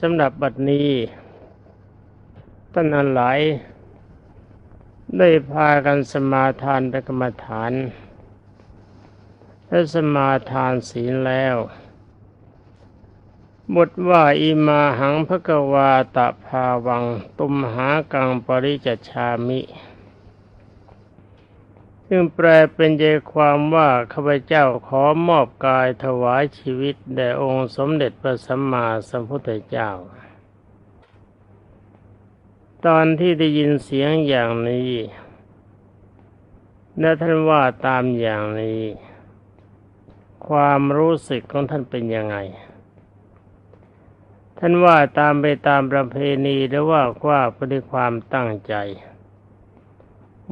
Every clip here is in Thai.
สำหรับบัดนี้ท่านอันหลาย ได้พากันสมาทานไปกรรมฐานและสมาทานศีลแล้วบทว่าอิมาหังพระกวาตะภาวัง ตุมหากังปริจชามิ ซึ่งแปลเป็นใจความว่าข้าพเจ้าขอมอบกายถวายชีวิตแด่องค์สมเด็จพระสัมมาสัมพุทธเจ้า ตอนที่ได้ยินเสียงอย่างนี้และท่านว่าตามอย่างนี้ ความรู้สึกของท่านเป็นยังไง ท่านว่าตามไปตามประเพณีหรือว่าว่าด้วยความตั้งใจ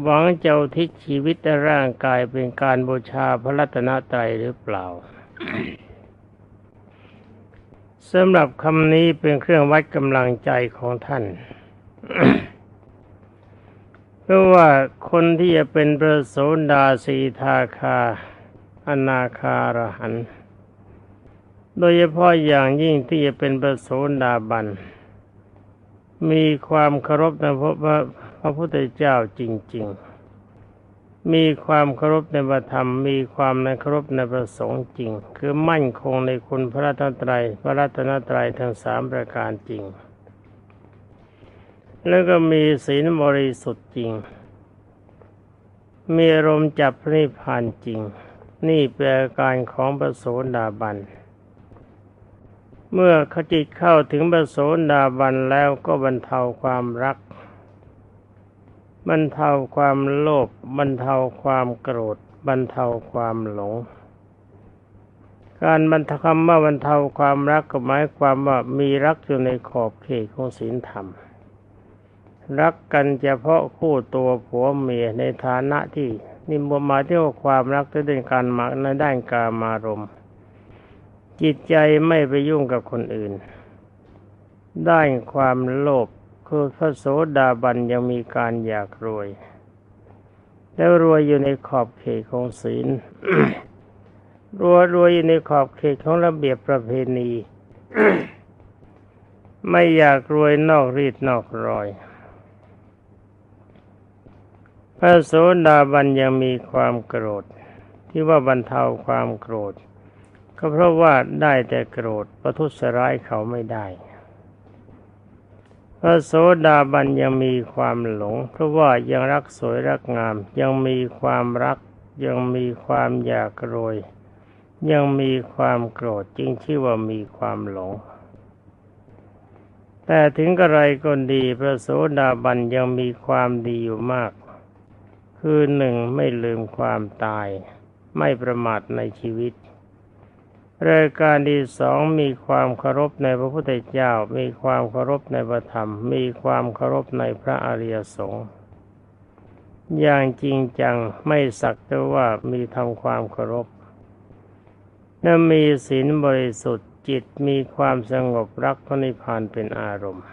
หวังเจ้าทิศชีวิตและร่างกายเป็นการบูชาพระรัตนตรัยหรือเปล่าสำหรับคำนี้เป็นเครื่องวัดกำลังใจของท่าน เพราะว่าคนที่จะเป็นประโสดาสีทาคา อนาคารหัน โดยเฉพาะอย่างยิ่งที่จะเป็นประโสดาบัน มีความเคารพในพระ พระพุทธเจ้าจริง ๆ มีความเคารพในพระธรรม มีความในเคารพในพระสงฆ์จริง คือมั่นคงในคุณพระรัตนตรัยพระรัตนตรัยทั้งสามประการจริง แล้วก็มีศีลบริสุทธิ์จริง มีอารมณ์จับพระนิพพานจริง นี่เป็นอาการของพระโสดาบันเมื่อขจิตเข้าถึงพระโสดาบันแล้วก็บรรเทาความรัก บรรเทาความโลภบรรเทาความโกรธบรรเทาความหลง การบรรเทาคำว่าบรรเทาความรักก็หมายความว่ามีรักอยู่ในขอบเขตของศีลธรรม รักกันเฉพาะคู่ตัวผัวเมียในฐานะที่นี่มมาที่ว่าความรักที่เป็นการมาในด้านกามารมณ์จิตใจไม่ไปยุ่งกับคนอื่น ด้านความโลภ คือพระโสดาบันยังมีการอยากรวย แล้วรวยอยู่ในขอบเขตของศีลรวยรวยอยู่ในขอบเขตของระเบียบประเพณี ไม่อยากรวยนอกรีดนอกรอย พระโสดาบันยังมีความโกรธ ที่ว่าบรรเทาความโกรธ ก็เพราะว่าได้แต่โกรธประทุษร้ายเขาไม่ได้ พระโสดาบันยังมีความหลง เพราะว่ายังรักสวยรักงาม ยังมีความรัก ยังมีความอยากรวย ยังมีความโกรธจึงชื่อว่ามีความหลง แต่ถึงกระไรก็ดีพระโสดาบันยังมีความดีอยู่มาก คือหนึ่งไม่ลืมความตาย ไม่ประมาทในชีวิต รายการที่สองมีความเคารพในพระพุทธเจ้า มีความเคารพในพระธรรม มีความเคารพในพระอริยสงฆ์อย่างจริงจังไม่สักแต่ว่ามีทำความเคารพและมีศีลบริสุทธิ์จิตมีความสงบรักพระนิพพานเป็นอารมณ์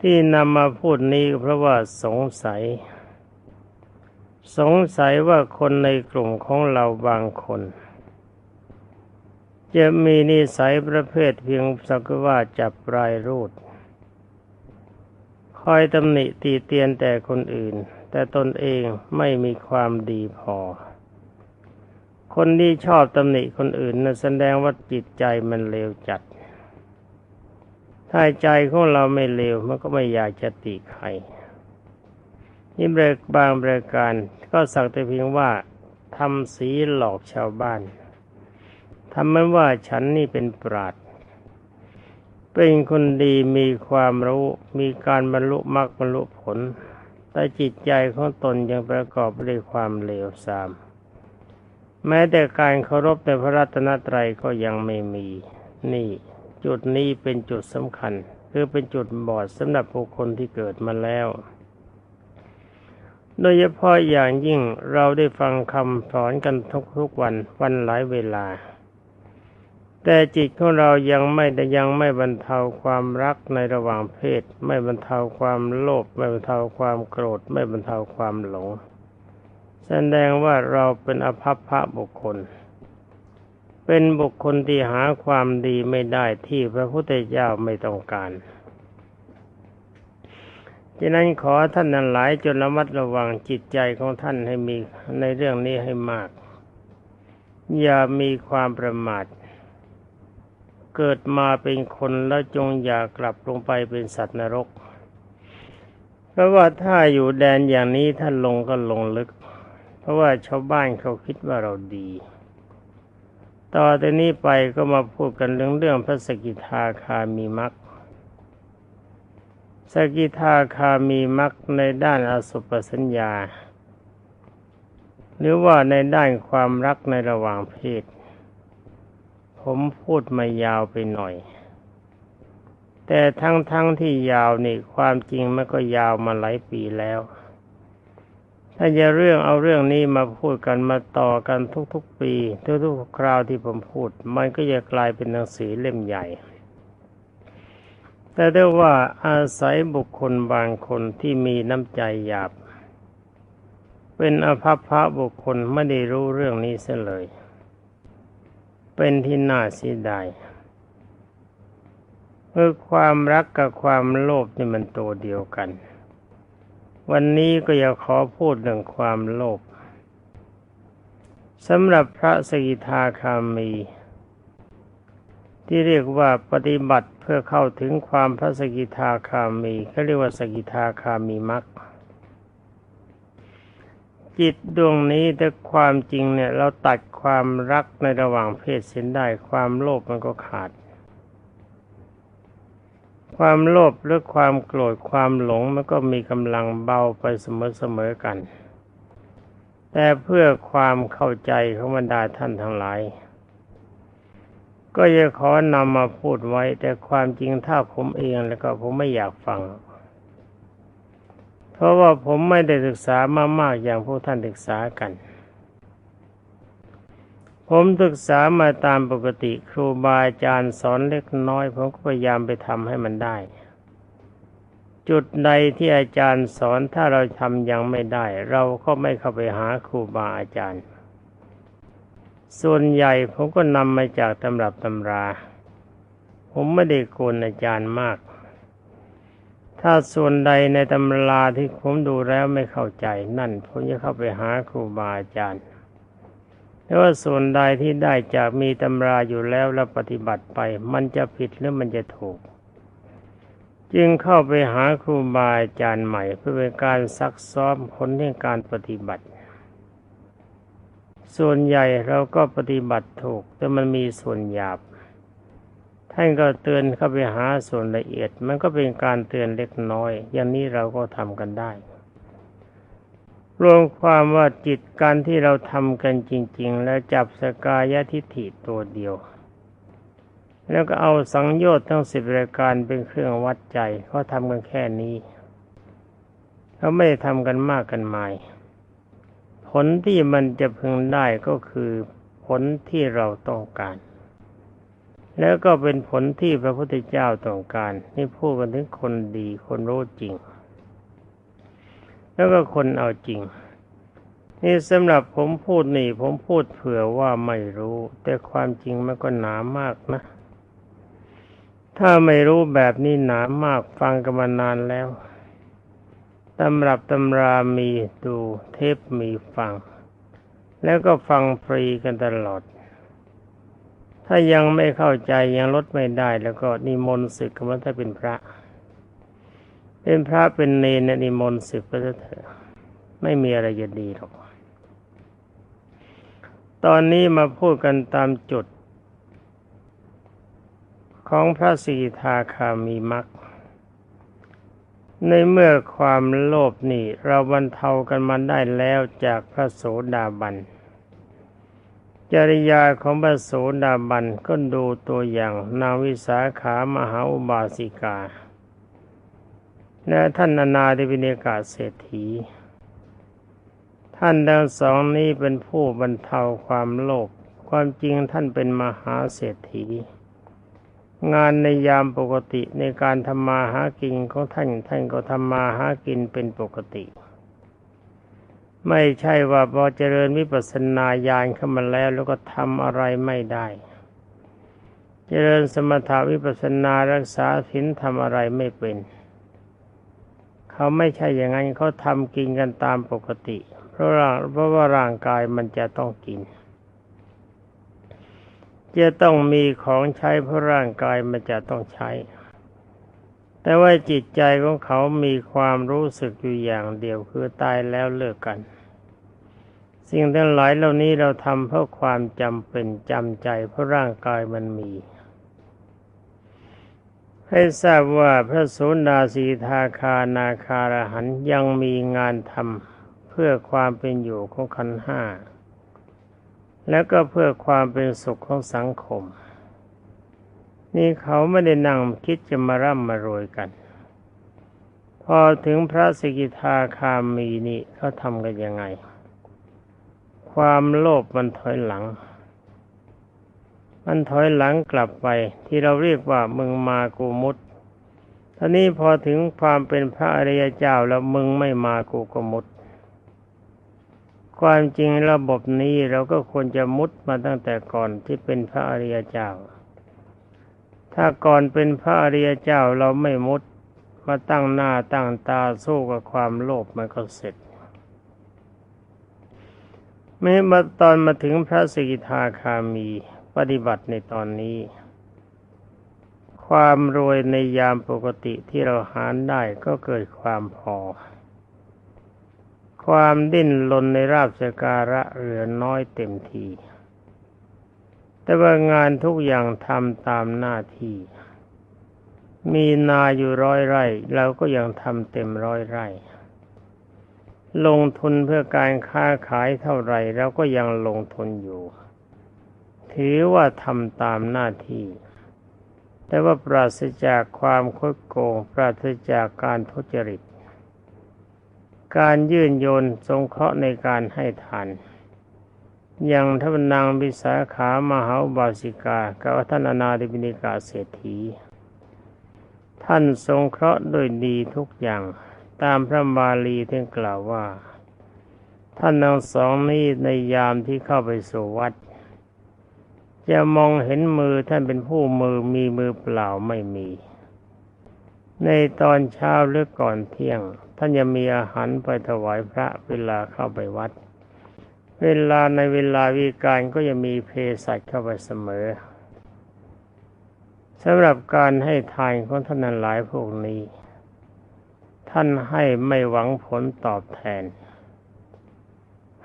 ที่นำมาพูดนี้เพราะว่าสงสัย สงสัยว่าคนในกลุ่มของเราบางคน จะมีนิสัยประเภทเพียงสักว่าจับปลายรูด คอยตำหนิตีเตียนแต่คนอื่น แต่ตนเองไม่มีความดีพอ คนที่ชอบตำหนิคนอื่นนะแสดงว่าจิตใจมันเลวจัด ถ้าใจของเราไม่เลวมันก็ไม่อยากจะติใครนี่เบรกบางบริการก็สักแต่เพียงว่าทำสีหลอกชาวบ้าน ทำเหมือนว่าฉันนี่เป็นปราดเป็นคนดีมีความรู้มีการบรรลุมรรคบรรลุผล แต่จิตใจของตนยังประกอบด้วยความเลวทราม แม้แต่การเคารพในพระรัตนตรัยก็ยังไม่มี นี่ จุดนี้เป็นจุดสำคัญ คือเป็นจุดบอดสำหรับบุคคลที่เกิดมาแล้ว โดยเฉพาะอย่างยิ่งเราได้ฟังคำสอนกันทุกๆวันวันหลายเวลา แต่จิตของเรายังไม่ได้ยังไม่บรรเทาความรักในระหว่างเพศ ไม่บรรเทาความโลภไม่บรรเทาความโกรธ ไม่บรรเทาความหลง แสดงว่าเราเป็นอภัพพระบุคคล เป็นบุคคลที่หาความดีไม่ได้ที่พระพุทธเจ้าไม่ต้องการฉะนั้นขอท่านนั้นหลายจนระมัดระวังจิตใจของท่านให้มีในเรื่องนี้ให้มาก อย่ามีความประมาท เกิดมาเป็นคนแล้วจงอย่ากลับลงไปเป็นสัตว์นรก เพราะว่าถ้าอยู่แดนอย่างนี้ท่านลงก็ลงลึก เพราะว่าชาวบ้านเขาคิดว่าเราดี ต่อจากนี้ไปก็มาพูดกันเรื่องเรื่องพระสกิทาคามีมักสกิทาคามีมักในด้านอสุปสัญญา หรือว่าในด้านความรักในระหว่างเพศ ผมพูดมายาวไปหน่อย แต่ทั้งๆทที่ยาวนี่ความจริงมันก็ยาวมาหลายปีแล้ว ถ้าจะเรื่องเอาเรื่องนี้มาพูดกันมาต่อกันทุกๆ ปีทุกๆคราวที่ผมพูด มันก็จะกลายเป็นหนังสือเล่มใหญ่ แต่ได้ว่าอาศัยบุคคลบางคนที่มีน้ำใจหยาบ เป็นอภัพพระบุคคลไม่ได้รู้เรื่องนี้เสียเลย เป็นที่น่าเสียดายเมื่อความรักกับความโลภนี่มันตัวเดียวกัน วันนี้ก็อยากขอพูดเรื่องความโลภสำหรับพระสกิทาคามี ที่เรียกว่าปฏิบัติเพื่อเข้าถึงความพระสกิทาคามีเขาเรียกว่าสกิทาคามีมรัก จิตดวงนี้แต่ความจริงเนี่ย เราตัดความรักในระหว่างเพศเส้นได้ความโลภมันก็ขาด ความโลภหรือความโกรธความหลงมันก็มีกำลังเบาไปเสมอๆกัน แต่เพื่อความเข้าใจของบรรดาท่านทั้งหลาย ก็จะขอนำมาพูดไว้ แต่ความจริงถ้าผมเองแล้วก็ผมไม่อยากฟัง เพราะว่าผมไม่ได้ศึกษามามากอย่างพวกท่านศึกษากัน ผมศึกษามาตามปกติครูบาอาจารย์สอนเล็กน้อย ผมก็พยายามไปทำให้มันได้ จุดใดที่อาจารย์สอนถ้าเราทำยังไม่ได้ เราก็ไม่เข้าไปหาครูบาอาจารย์ ส่วนใหญ่ผมก็นำมาจากตำรับตำรา ผมไม่ได้โกนอาจารย์มาก ถ้าส่วนใดในตำราที่ผมดูแล้วไม่เข้าใจนั่นผมจะเข้าไปหาครูบาอาจารย์แต่ว่าส่วนใดที่ได้จากมีตำราอยู่แล้วแล้วปฏิบัติไป มันจะผิดหรือมันจะถูก จึงเข้าไปหาครูบาอาจารย์ใหม่ เพื่อเป็นการซักซ้อมผลในการปฏิบัติ ส่วนใหญ่เราก็ปฏิบัติถูก แต่มันมีส่วนหยาบ ท่านก็เตือนเข้าไปหาส่วนละเอียด มันก็เป็นการเตือนเล็กน้อย อย่างนี้เราก็ทำกันได้ รวมความว่าจิตการที่เราทำกันจริง ๆ แล้วจับสกายทิฏฐิตัวเดียว แล้วก็เอาสังโยชน์ทั้งสิบรายการเป็นเครื่องวัดใจเขาทำกันแค่นี้เขาไม่ได้ทำกันมากกันมาย ผลที่มันจะพึงได้ก็คือผลที่เราต้องการ แล้วก็เป็นผลที่พระพุทธเจ้าต้องการ นี่พูดกันถึงคนดีคนรู้จริง แล้วก็คนเอาจริง นี่สำหรับผมพูดนี่ ผมพูดเผื่อว่าไม่รู้ แต่ความจริงมันก็หนามากนะ ถ้าไม่รู้แบบนี้หนามากฟังกันมานานแล้วตำรับตำรามีดูเทปมีฟัง แล้วก็ฟังฟรีกันตลอด ถ้ายังไม่เข้าใจยังลดไม่ได้แล้วก็นิมนต์ศึกกันว่าถ้าเป็นพระ เป็นพระเป็นเนรนิมนต์ศึกก็จะเถอะไม่มีอะไรจะดีหรอก ตอนนี้มาพูดกันตามจุด ของพระสีทาคามีมักในเมื่อความโลภนี่เราบรรเทากันมาได้แล้วจากพระโสดาบัน จริยาของพระโสดาบันก็ดูตัวอย่างนาวิสาขามหาอุบาสิกา และท่านอนาธิวินิกาเศรษฐี ท่านทั้งสองนี้เป็นผู้บรรเทาความโลภความจริงท่านเป็นมหาเศรษฐี งานในยามปกติในการทำมาหากินของท่านท่านก็ทำมาหากินเป็นปกติ ไม่ใช่ว่าพอเจริญวิปัสสนาญาณเข้ามาแล้ว แล้วก็ทำอะไรไม่ได้ เจริญสมถาวิปัสสนารักษาศีลทำอะไรไม่เป็น เขาไม่ใช่อย่างนั้นเขาทำกินกันตามปกติ เพราะร่างเพราะว่าร่างกายมันจะต้องกิน จะต้องมีของใช้เพราะร่างกายมันจะต้องใช้ แต่ว่าจิตใจของเขามีความรู้สึกอยู่อย่างเดียวคือตายแล้วเลิกกัน สิ่งทั้งหลายเหล่านี้เราทำเพราะความจำเป็นจำใจเพราะร่างกายมันมี ให้ทราบว่าพระโสดาสีทาคานาคารหันยังมีงานทำเพื่อความเป็นอยู่ของขันห้าแล้วก็เพื่อความเป็นสุขของสังคม นี่เขาไม่ได้นั่งคิดจะมาร่ำมารวยกัน พอถึงพระสกิทาคามีนี่เขาทำกันยังไง ความโลภมันถอยหลัง มันถอยหลังกลับไป ที่เราเรียกว่ามึงมากูมุดท่านี้พอถึงความเป็นพระอริยเจ้าแล้วมึงไม่มากูก็มุด ความจริงระบบนี้เราก็ควรจะมุดมาตั้งแต่ก่อนที่เป็นพระอริยเจ้า ถ้าก่อนเป็นพระอริยเจ้าเราไม่มุดมาตั้งหน้าตั้งตาสู้กับความโลภมันก็เสร็จ ไม่มาตอนมาถึงพระสกิทาคามีปฏิบัติในตอนนี้ ความรวยในยามปกติที่เราหารได้ก็เกิดความพอ ความดิ้นรนในราบสการะเหลือน้อยเต็มที แต่ว่างานทุกอย่างทำตามหน้าที่ มีนาอยู่ร้อยไร่เราก็ยังทำเต็มร้อยไร่ ลงทุนเพื่อการค้าขายเท่าไหร่เราก็ยังลงทุนอยู่ ถือว่าทำตามหน้าที่ แต่ว่าปราศจากความคดโกง ปราศจากการทุจริต การยื่นโยนสงเคราะห์ในการให้ทานอย่างทพนนางวิสาขามหาบาสิกากับท่านอนาธิบินิกาเศรษฐี ท่านสงเคราะห์โดยดีทุกอย่าง ตามพระบาลีที่กล่าวว่า ท่านทั้งสองนี้ในยามที่เข้าไปสู่วัด จะมองเห็นมือท่านเป็นผู้มือมีมือเปล่าไม่มี ในตอนเช้าหรือก่อนเที่ยง ท่านจะมีอาหารไปถวายพระเวลาเข้าไปวัด เวลาในเวลาวิการก็จะมีเพศัชเข้าไปเสมอสำหรับการให้ทานของท่านหลายพวกนี้ ท่านให้ไม่หวังผลตอบแทน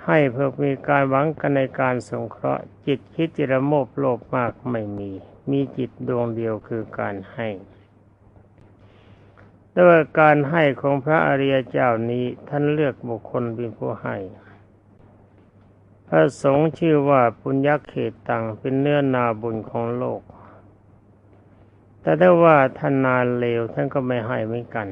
ให้เพื่อมีการหวังกันในการสงเคราะห์ จิตคิดจิระโมบโลภมากไม่มี มีจิตดวงเดียวคือการให้แต่ว่าการให้ของพระอริยเจ้านี้ท่านเลือกบุคคลเป็นผู้ให้ พระสงฆ์ชื่อว่าปุญญเขตตังเป็นเนื้อนาบุญของโลก แต่ถ้าว่าท่านนาเลวท่านก็ไม่ให้เหมือนกัน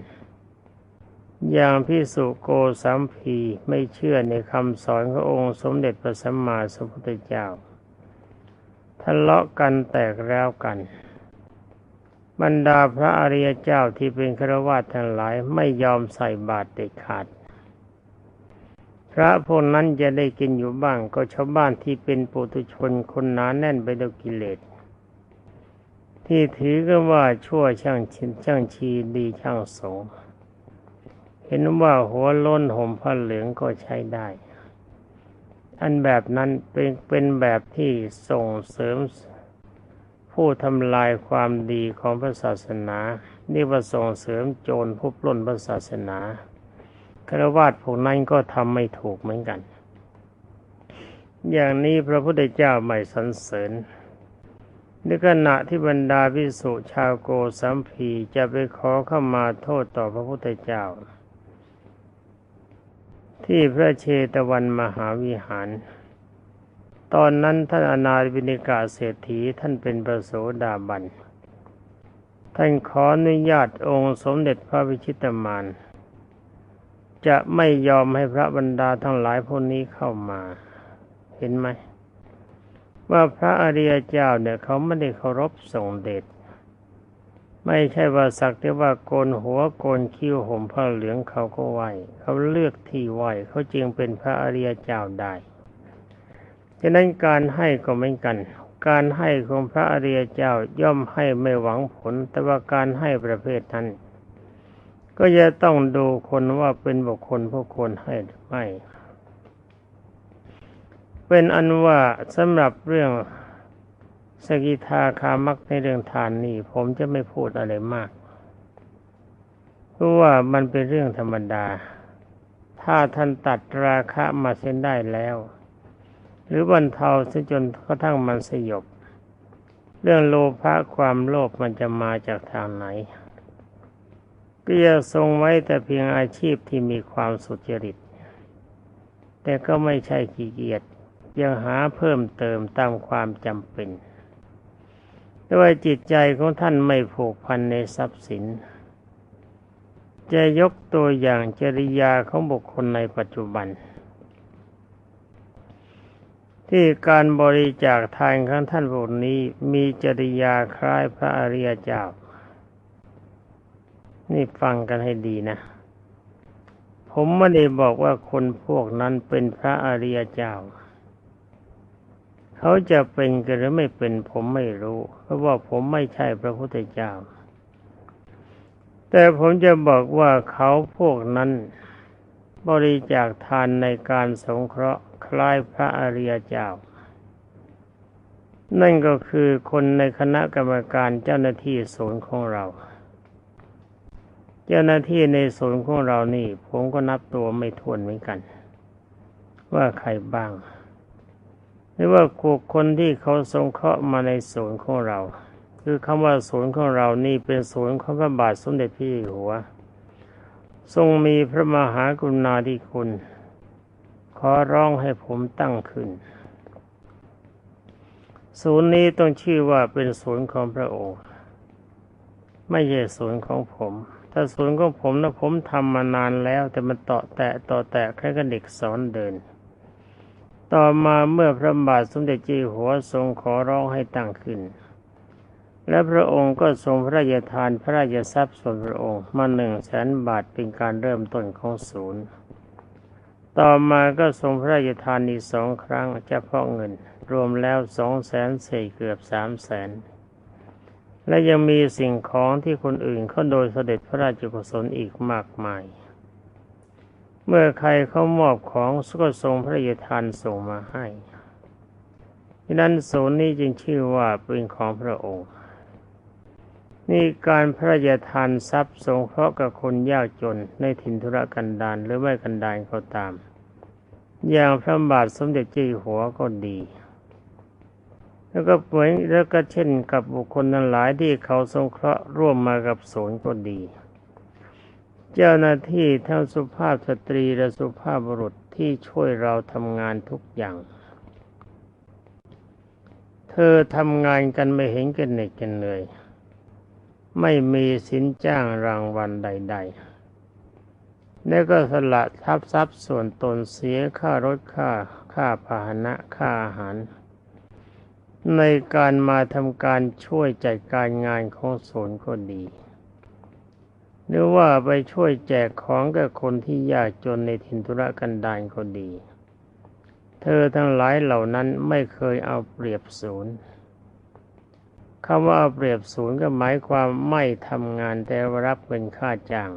อย่างพิสุโกสัมพีไม่เชื่อในคำสอนขององค์สมเด็จพระสัมมาสัมพุทธเจ้าทะเลาะกันแตกแล้วกัน บรรดาพระอริยเจ้าที่เป็นฆราวาสทั้งหลายไม่ยอมใส่บาตรเด็ดขาด พระพวกนั้นจะได้กินอยู่บ้างก็ชาวบ้านที่เป็นปุถุชนคนหนาแน่นไปด้วยกิเลสที่ถือกันว่าชั่วช่างชินช่างชีดีช่างสงฆ์ เห็นว่าหัวล้นห่มผ้าเหลืองก็ใช้ได้ อันแบบนั้นเป็นเป็นแบบที่ส่งเสริมผู้ทำลายความดีของพระศาสนานี่ว่าส่งเสริมโจรผู้ปล้นพระศาสนาคารวาสพวกนั้นก็ทำไม่ถูกเหมือนกัน อย่างนี้พระพุทธเจ้าไม่สรรเสริญในขณะที่บรรดาพิสุชาวโกสัมพีจะไปขอเข้ามาโทษต่อพระพุทธเจ้า ที่พระเชตวันมหาวิหาร ตอนนั้นท่านอนาถบิณิกาเศรษฐีท่านเป็นประโสดาบัน ท่านขออนุญาตองค์สมเด็จพระวิชิตมาน จะไม่ยอมให้พระบรรดาทั้งหลายพวกนี้เข้ามา เห็นไหม ว่าพระอริยเจ้าเนี่ยเขาไม่ได้เคารพส่งเดช ไม่ใช่ว่าสักแต่ว่าโกนหัวโกนคิ้วห่มผ้าเหลืองเขาก็ไหวเขาเลือกที่ไหวเขาจึงเป็นพระอริยเจ้าได้ฉะนั้นการให้ก็เหมือนกัน การให้ของพระอริยเจ้าย่อมให้ไม่หวังผล แต่ว่าการให้ประเภทนั้น ก็จะต้องดูคนว่าเป็นบุคคลผู้ควรให้หรือไม่เป็นอันว่าสำหรับเรื่อง สกิทาคามักในเรื่องทานนี่ ผมจะไม่พูดอะไรมาก เพราะว่ามันเป็นเรื่องธรรมดา ถ้าท่านตัดราคะมาเส้นได้แล้ว หรือบรรเทาเสียจนกระทั่งมันสยบ เรื่องโลภะความโลภมันจะมาจากทางไหนก็จะทรงไว้แต่เพียงอาชีพที่มีความสุจริต แต่ก็ไม่ใช่ขี้เกียจยังหาเพิ่มเติมตามความจำเป็น ด้วยจิตใจของท่านไม่ผูกพันในทรัพย์สิน จะยกตัวอย่างจริยาของบุคคลในปัจจุบัน ที่การบริจาคทานของท่านพวกนี้มีจริยาคล้ายพระอริยเจ้า นี่ฟังกันให้ดีนะ ผมไม่ได้บอกว่าคนพวกนั้นเป็นพระอริยเจ้า เขาจะเป็นกันหรือไม่เป็นผมไม่รู้ เพราะว่าผมไม่ใช่พระพุทธเจ้า แต่ผมจะบอกว่าเขาพวกนั้น บริจาคทานในการสงเคราะห์คล้ายพระอริยเจ้า นั่นก็คือคนในคณะกรรมการเจ้าหน้าที่ศูนย์ของเรา เจ้าหน้าที่ในศูนย์ของเรานี่ ผมก็นับตัวไม่ทวนเหมือนกัน ว่าใครบ้าง หรือว่าบุคคลที่เขาทรงเคราะห์มาในศูนย์ของเรา คือคำว่าศูนย์ของเรานี่เป็นศูนย์ของพระบาทสมเด็จพระเจ้าอยู่หัว ทรงมีพระมหากรุณาธิคุณ ขอร้องให้ผมตั้งขึ้น ศูนย์นี้ต้องชื่อว่าเป็นศูนย์ของพระองค์ ไม่ใช่ศูนย์ของผม ถ้าศูนย์ของผมนะผมทำมานานแล้ว แต่มันต่อแตะต่อแตะแค่กับเด็กสอนเดิน ต่อมาเมื่อพระบาทสมเด็จเจ้าหัวทรงขอร้องให้ตั้งขึ้น และพระองค์ก็ทรงพระราชทานพระราชทรัพย์ส่วนพระองค์มาหนึ่งแสนบาทเป็นการเริ่มต้นของศูนย์ ต่อมาก็ทรงพระราชทานอีกสองครั้งเฉพาะเงิน รวมแล้วสองแสนเศษเกือบสามแสนและยังมีสิ่งของที่คนอื่นเขาโดยเสด็จพระราชกุศลอีกมากมาย เมื่อใครเขามอบของก็ทรงพระราชทานส่งมาให้ดังนั้นศูนย์นี้จึงชื่อว่าเป็นของพระองค์ นี่การพระราชทานทรัพย์สงเคราะห์กับคนยากจนในถิ่นธุรกันดารหรือไม่กันดารก็ตาม อย่างพระบาทสมเด็จเจ้าอยู่หัวก็ดี แล้วก็เหมือนแล้วก็เช่นกับบุคคลนั้นหลายที่เขาสงเคราะห์ร่วมมากับศูนย์ก็ดี เจ้าหน้าที่ทั้งสุภาพสตรีและสุภาพบุรุษที่ช่วยเราทำงานทุกอย่าง เธอทำงานกันไม่เห็นกันเหน็ดกันเหนื่อย ไม่มีสินจ้างรางวัลใด ๆ แล้วก็สละทับทรัพย์ส่วนตนเสียค่ารถค่าค่าพาหนะค่าอาหาร ในการมาทำการช่วยจัดการงานของศูนย์ก็ดี หรือว่าไปช่วยแจกของกับคนที่ยากจนในถิ่นธุรกันดารก็ดี เธอทั้งหลายเหล่านั้นไม่เคยเอาเปรียบศูนย์คำว่าเอาเปรียบศูนย์ก็หมายความไม่ทำงานแต่รับเงินค่าจ้าง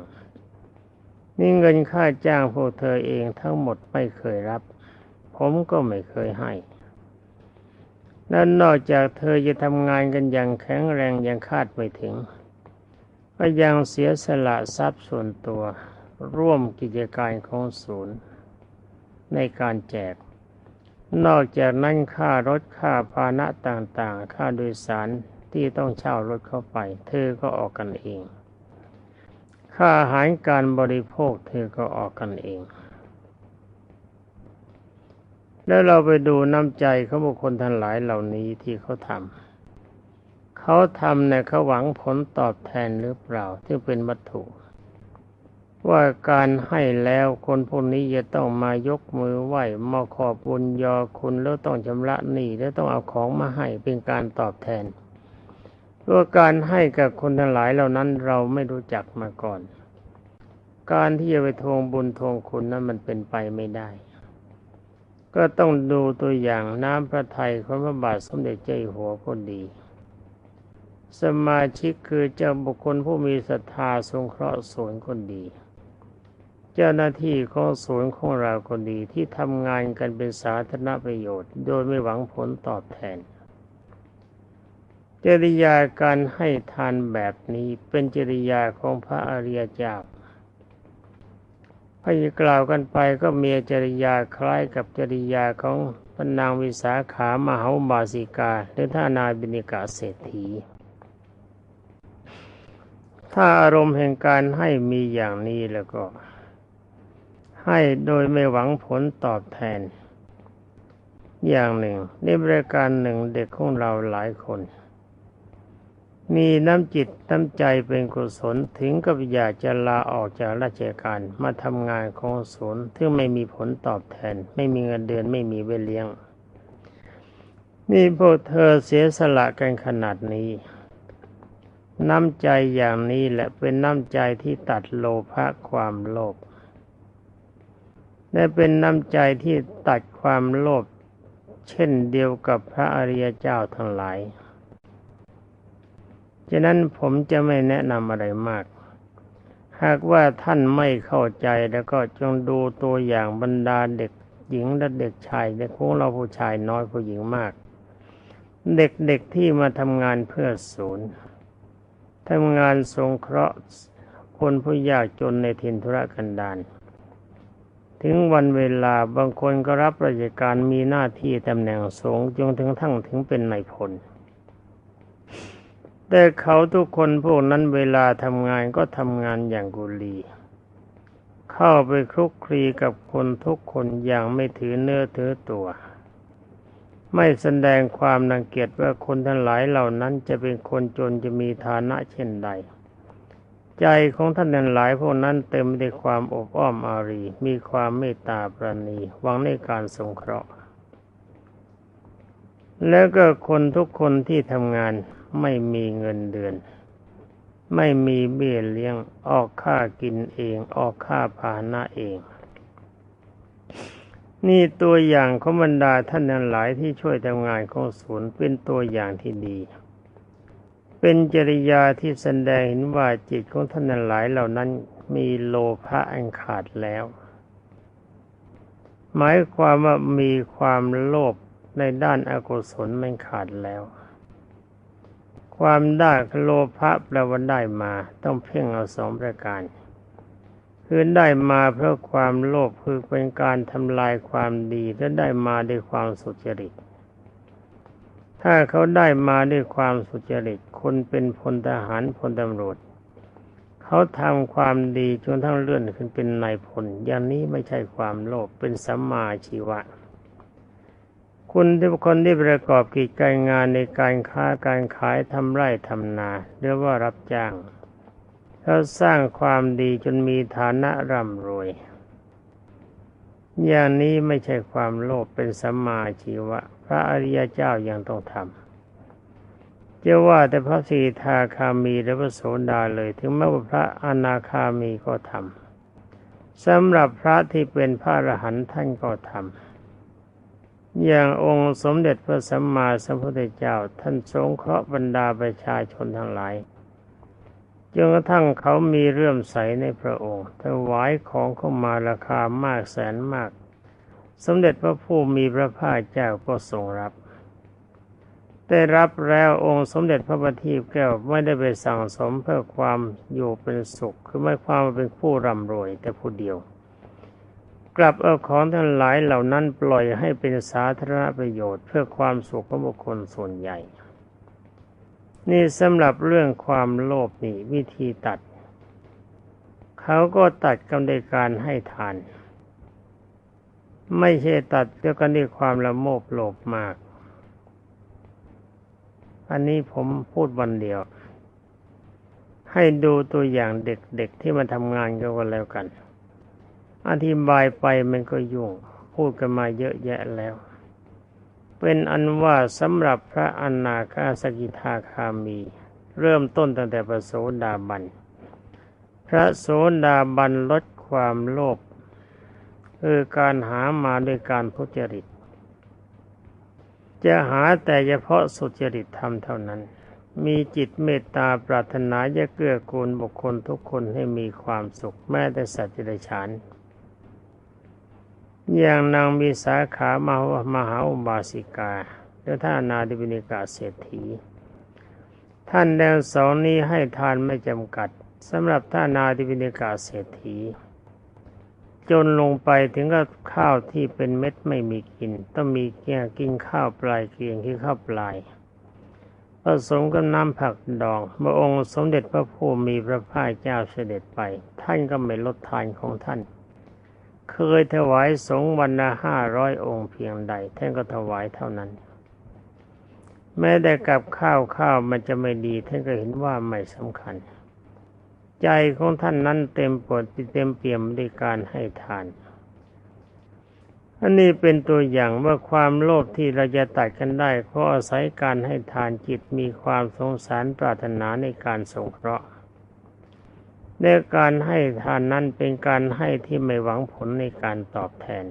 นี่เงินค่าจ้างพวกเธอเองทั้งหมดไม่เคยรับ ผมก็ไม่เคยให้และนอกจากเธอจะทำงานกันอย่างแข็งแรงอยังคาดไม่ถึง ก็ยังเสียสละทรัพย์ส่วนตัวร่วมกิจการของศูนย์ ในการแจก นอกจากนั้นค่ารถค่าพาหนะต่างๆ ค่าโดยสารที่ต้องเช่ารถเข้าไป เธอก็ออกกันเอง ค่าอาหารการบริโภคเธอก็ออกกันเอง แล้วเราไปดูน้ำใจของบุคคลทั้งหลายเหล่านี้ที่เขาทำ เขาทำเนี่ยเขาหวังผลตอบแทนหรือเปล่าที่เป็นวัตถุ ว่าการให้แล้วคนพวกนี้จะต้องมายกมือไหว้มาขอบบุญยอคุณแล้วต้องชำระหนี้แล้วต้องเอาของมาให้เป็นการตอบแทนตัวการให้กับคนทั้งหลายเหล่านั้นเราไม่รู้จักมาก่อน การที่จะไปทวงบุญทวงคุณนั้นมันเป็นไปไม่ได้ก็ต้องดูตัวอย่างน้ำพระทัยของพระบาทสมเด็จเจ้าอยู่หัวก็ดี สมาชิกคือเจ้าบุคคลผู้มีศรัทธาสงเคราะห์สวนคนดี เจ้าหน้าที่ของสวนของเราคนดีที่ทำงานกันเป็นสาธารณประโยชน์ โดยไม่หวังผลตอบแทนจริยาการให้ทานแบบนี้เป็นจริยาของพระอริยเจ้าพอกล่าวกันไปก็มีจริยาคล้ายกับจริยาของพนางวิสาขามหาบาสิกาหรือท่านาบินิกาเศรษฐี ถ้าอารมณ์แห่งการให้มีอย่างนี้แล้วก็ ให้โดยไม่หวังผลตอบแทน อย่างหนึ่งในบริการหนึ่งเด็กของเราหลายคน มีน้ำจิตน้ำใจเป็นกุศลถึงกับอยากจะลาออกจากราชการมาทำงานของศูนย์ซึ่งไม่มีผลตอบแทน ไม่มีเงินเดือนไม่มีเวเลี้ยง นี่พวกเธอเสียสละกันขนาดนี้ น้ำใจอย่างนี้แหละเป็นน้ำใจที่ตัดโลภะความโลภและเป็นน้ำใจที่ตัดความโลภเช่นเดียวกับพระอริยเจ้าทั้งหลาย ฉะนั้นผมจะไม่แนะนำอะไรมาก หากว่าท่านไม่เข้าใจแล้วก็จงดูตัวอย่างบรรดาเด็กหญิงและเด็กชายในของเราผู้ชายน้อยผู้หญิงมาก เด็กๆที่มาทำงานเพื่อศูนย์ ทำงานสงเคราะห์คนผู้ยากจนในถิ่นธุรกันดารถึงวันเวลาบางคนก็รับราชการมีหน้าที่ตำแหน่งสูงจนถึงทั้งถึงเป็นนายพลแต่เขาทุกคนพวกนั้นเวลาทำงานก็ทำงานอย่างกุลี เข้าไปคลุกคลีกับคนทุกคนอย่างไม่ถือเนื้อถือตัว ไม่แสดงความนังเกียจว่าคนทั้งหลายเหล่านั้นจะเป็นคนจนจะมีฐานะเช่นใด ใจของท่านทั้งหลายพวกนั้นเต็มไปด้วยความอบอ้อมอารี มีความเมตตาปราณีหวังในการสงเคราะห์ แล้วก็คนทุกคนที่ทำงานไม่มีเงินเดือน ไม่มีเบี้ยเลี้ยงออกค่ากินเอง ออกค่าพาหนะเอง นี่ตัวอย่างของบรรดาท่านทั้งหลายที่ช่วยทำงานของศูนย์เป็นตัวอย่างที่ดี เป็นจริยาที่แสดงเห็นว่าจิตของท่านทั้งหลายเหล่านั้นมีโลภะอันขาดแล้ว หมายความว่ามีความโลภในด้านอากุศลไม่ขาดแล้ว ความได้โลภะแปลว่าได้มาต้องเพ่งเอาสองประการ คือได้มาเพราะความโลภคือเป็นการทำลายความดีและได้มาด้วยความสุจริต ถ้าเขาได้มาด้วยความสุจริต คนเป็นพลทหารพลตำรวจ เขาทำความดีจนทั้งเลื่อนขึ้นเป็นนายพล อย่างนี้ไม่ใช่ความโลภเป็นสัมมาชีวะคุณที่คนที่ประกอบกิจการงานในการค้าการขายทำไร่ทำนา หรือว่ารับจ้าง เขาสร้างความดีจนมีฐานะร่ำรวย อย่างนี้ไม่ใช่ความโลภเป็นสัมมาชีวะ พระอริยเจ้ายังต้องทำจะว่าแต่พระสีทาคามีและพระโสดาเลย ถึงแม้ว่าพระอนาคามีก็ทำสำหรับพระที่เป็นพระอรหันต์ท่านก็ทำอย่างองค์สมเด็จพระสัมมาสัมพุทธเจ้าท่านสงเคราะห์บรรดาประชาชนทั้งหลาย จนกระทั่งเขามีเรื่อมใสในพระองค์ถวายของเข้ามาราคามากแสนมาก สมเด็จพระผู้มีพระภาคเจ้าก็ทรงรับ ได้รับแล้วองค์สมเด็จพระบัณฑิตแก้วไม่ได้ไปสั่งสมเพื่อความอยู่เป็นสุข คือไม่ความเป็นผู้ร่ำรวยแต่ผู้เดียว กลับเอาของทั้งหลายเหล่านั้นปล่อยให้เป็นสาธารณประโยชน์เพื่อความสุขของบุคคลส่วนใหญ่ นี่สำหรับเรื่องความโลภนี่วิธีตัด เขาก็ตัดกันด้วยการให้ทาน ไม่ใช่ตัดเด้วยกันด้วยความละโมบโลภมาก อันนี้ผมพูดวันเดียว ให้ดูตัวอย่างเด็กๆที่มาทำงานกันแล้วกัน อธิบายไปมันก็ยุ่ง พูดกันมาเยอะแยะแล้ว เป็นอันว่าสำหรับพระอนาคาสกิทาคามี เริ่มต้นตั้งแต่พระโสดาบัน พระโสดาบันลดความโลภคือการหามาด้วยการทุจริต จะหาแต่เฉพาะสุจริตธรรมเท่านั้น มีจิตเมตตาปรารถนาจะเกื้อกูลบุคคลทุกคนให้มีความสุขแม้แต่สัตว์เดรัจฉาน อย่างนางมีสาขามหามหาอุบาสิกาและท่านนาดิบินิกาเศรษฐี ท่านแดงสองนี้ให้ทานไม่จำกัดสำหรับท่านนาดิบินิกาเศรษฐี จนลงไปถึงกับข้าวที่เป็นเม็ดไม่มีกิน ต้องมีเกียกินข้าวปลายเกียงที่ข้าวปลายผสมกับน้ำผักดองเมื่อองค์สมเด็จพระผู้มีพระภาคเจ้าเสด็จไป ท่านก็ไม่ลดทานของท่าน เคยถวายสงฆ์วันละห้าร้อยองค์เพียงใดท่านก็ถวายเท่านั้น แม้แต่กับข้าวข้าวมันจะไม่ดีท่านก็เห็นว่าไม่สำคัญ ใจของท่านนั้นเต็มปวดเต็มเปี่ยมด้วยการให้ทานอันนี้เป็นตัวอย่างว่าความโลภที่เราจะตัดกันได้เพราะอาศัยการให้ทานจิตมีความสงสารปรารถนาในการสงเคราะห์ ในการให้ทานนั้นเป็นการให้ที่ไม่หวังผลในการตอบแทน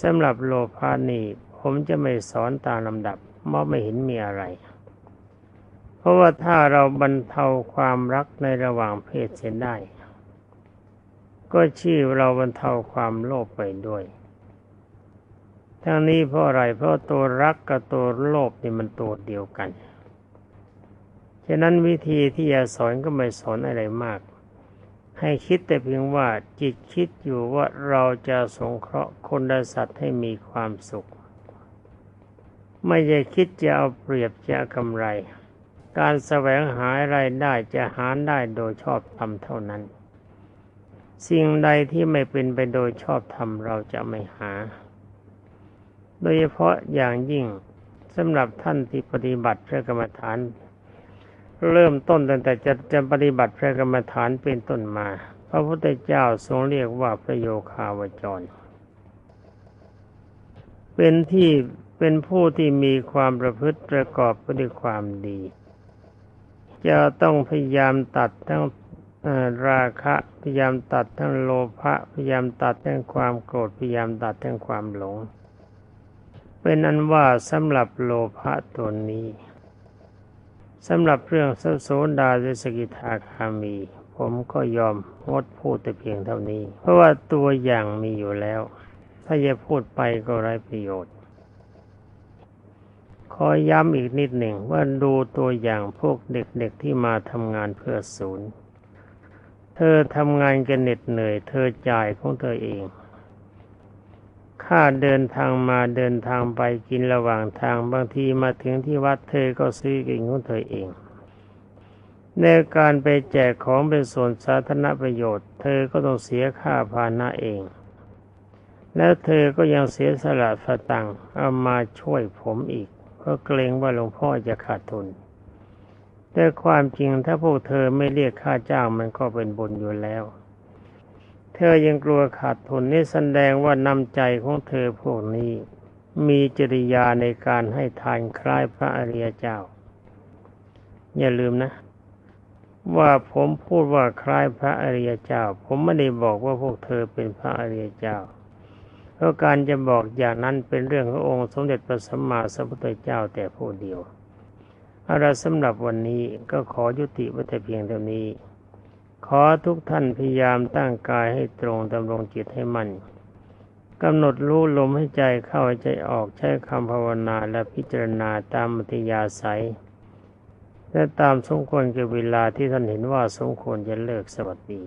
สำหรับโลภานีผมจะไม่สอนตามลำดับเพราะไม่เห็นมีอะไร เพราะว่าถ้าเราบรรเทาความรักในระหว่างเพศเสียได้ ก็ชื่อเราบรรเทาความโลภไปด้วย ทั้งนี้เพราะอะไรเพราะตัวรักกับตัวโลภนี่มันตัวเดียวกัน ฉะนั้นวิธีที่จะสอนก็ไม่สอนอะไรมาก ให้คิดแต่เพียงว่าจิตคิดอยู่ว่าเราจะสงเคราะห์คนและสัตว์ให้มีความสุข ไม่ใช่คิดจะเอาเปรียบจะกำไร การแสวงหาอะไรได้จะหาได้โดยชอบธรรมเท่านั้น สิ่งใดที่ไม่เป็นไปโดยชอบธรรมเราจะไม่หา โดยเฉพาะอย่างยิ่งสำหรับท่านที่ปฏิบัติพระกรรมฐาน เริ่มต้นตั้งแต่จะจะปฏิบัติพระกรรมฐานเป็นต้นมา พระพุทธเจ้าทรงเรียกว่าประโยคาวจร เป็นที่เป็นผู้ที่มีความประพฤติประกอบไปด้วยความดี จะต้องพยายามตัดทั้งราคะพยายามตัดทั้งโลภะพยายามตัดทั้งความโกรธพยายามตัดทั้งความหลง เป็นอันว่าสำหรับโลภะตัวนี้ สำหรับเรื่องโสดาและสกิทาคามี ผมก็ยอมงดพูดแต่เพียงเท่านี้ เพราะว่าตัวอย่างมีอยู่แล้ว ถ้าจะพูดไปก็ไร้ประโยชน์ ขอย้ำอีกนิดหนึ่งว่าดูตัวอย่างพวกเด็กๆที่มาทำงานเพื่อศูนย์ เธอทำงานกันเหน็ดเหนื่อย เธอจ่ายของเธอเอง ค่าเดินทางมาเดินทางไปกินระหว่างทางบางทีมาถึงที่วัดเธอก็ซื้อกินของเธอเอง ในการไปแจกของเป็นส่วนสาธารณประโยชน์ เธอก็ต้องเสียค่าพาหนะเอง แล้วเธอก็ยังเสียสละสตังเอามาช่วยผมอีกเพราะเกรงว่าหลวงพ่อจะขาดทุน แต่ความจริงถ้าพวกเธอไม่เรียกค่าจ้างมันก็เป็นบุญอยู่แล้ว เธอยังกลัวขาดทุนนี่แสดงว่านำใจของเธอพวกนี้ มีจริยาในการให้ทานคล้ายพระอริยเจ้า อย่าลืมนะ ว่าผมพูดว่าคล้ายพระอริยเจ้า ผมไม่ได้บอกว่าพวกเธอเป็นพระอริยเจ้าเพราะการจะบอกอย่างนั้นเป็นเรื่องขององค์สมเด็จพระสัมมาสัมพุทธเจ้าแต่ผู้เดียวเอาละสำหรับวันนี้ก็ขอยุติไว้แต่เพียงเท่านี้ ขอทุกท่านพยายามตั้งกายให้ตรงดำรงจิตให้มั่นกำหนดรู้ลมให้ใจเข้าใจออกใช้คำภาวนาและพิจารณาตามมัธยาศัย และตามสมควรกับเวลาที่ท่านเห็นว่าสมควรจะเลิกสวัสดี